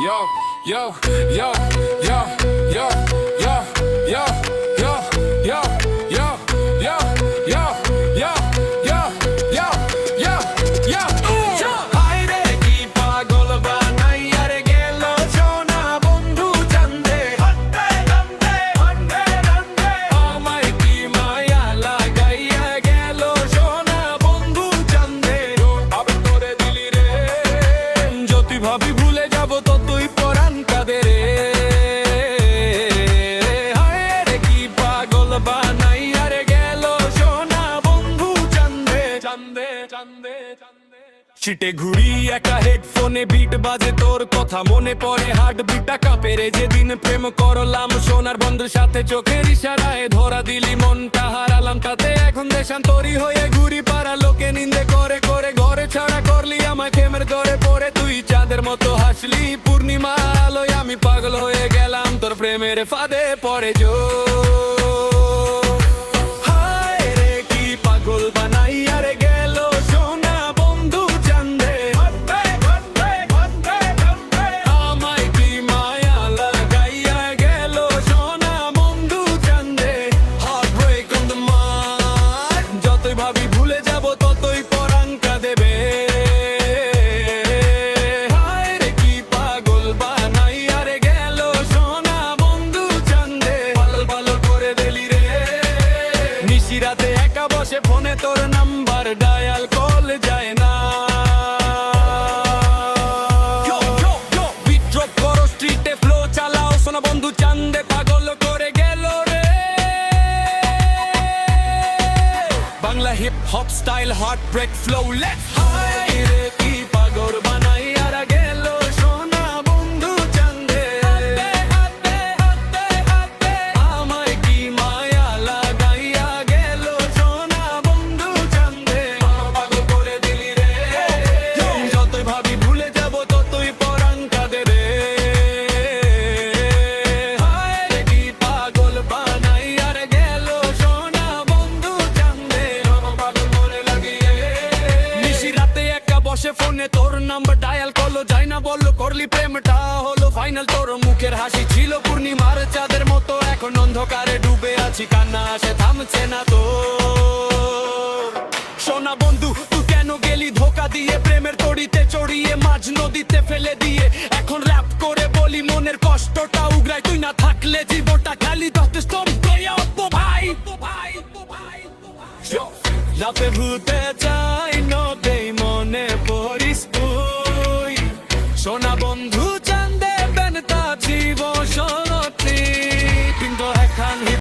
yo, yo, yo, yo, yo, সিটে ঘুরি একা হেডফোনে বিট বাজে তোর কথা। মনে পড়ে হার্ট বিটটা কাপেরে যেদিন প্রেম করলাম, সোনার বন্ধুর সাথে চোখের ইশারায় ধরা দিলি মনটা, হারালাম তাতে। এখন দেশান্তরি হয়ে ঘুরি পাড়া, লোকে নিন্দে করে করে ঘরে ছাড়া করলি আমায় প্রেমের দরে পড়ে। তুই চাঁদের মতো হাসলি পূর্ণিমা আলোয় আমি পাগল হয়ে গেলাম, তোর প্রেমের ফাঁদে পড়ে জো। হায় রে, কি পাগল বানাই রে তোর নাম্বার ডায়াল কল যায় না। বিদ্রোপ করো স্ট্রিটে ফ্লো চালাও। সোনা বন্ধু চান্দে পাগল করে গেল রে। Bangla hip hop style heart break flow late high রে কি পাগল বানাইয়া ফোনে তোর নাম্বার ডায়াল করল যাই না বলল, করলি প্রেমটা হলো ফাইনাল তোর মুখের হাসি ছিল পূর্ণিমার চাঁদের মতো, এখন অন্ধকারে ডুবে আছি, কান্না আসে, থামছে না তো। সোনা বন্ধু, তুই কেন গেলি ধোকা দিয়ে? প্রেমের তড়িতে চড়িয়ে, মাঝ নদীতে ফেলে দিয়ে। এখন র্যাপ করে বলি, মনের কষ্টটা উগরাই তুই না থাকলে জীবনটা খালি হয়ে উঠবো ভাই রাতে ভুলতে চাই, নদে সোনা বন্ধু চান্দে বেনতা জীব সোনা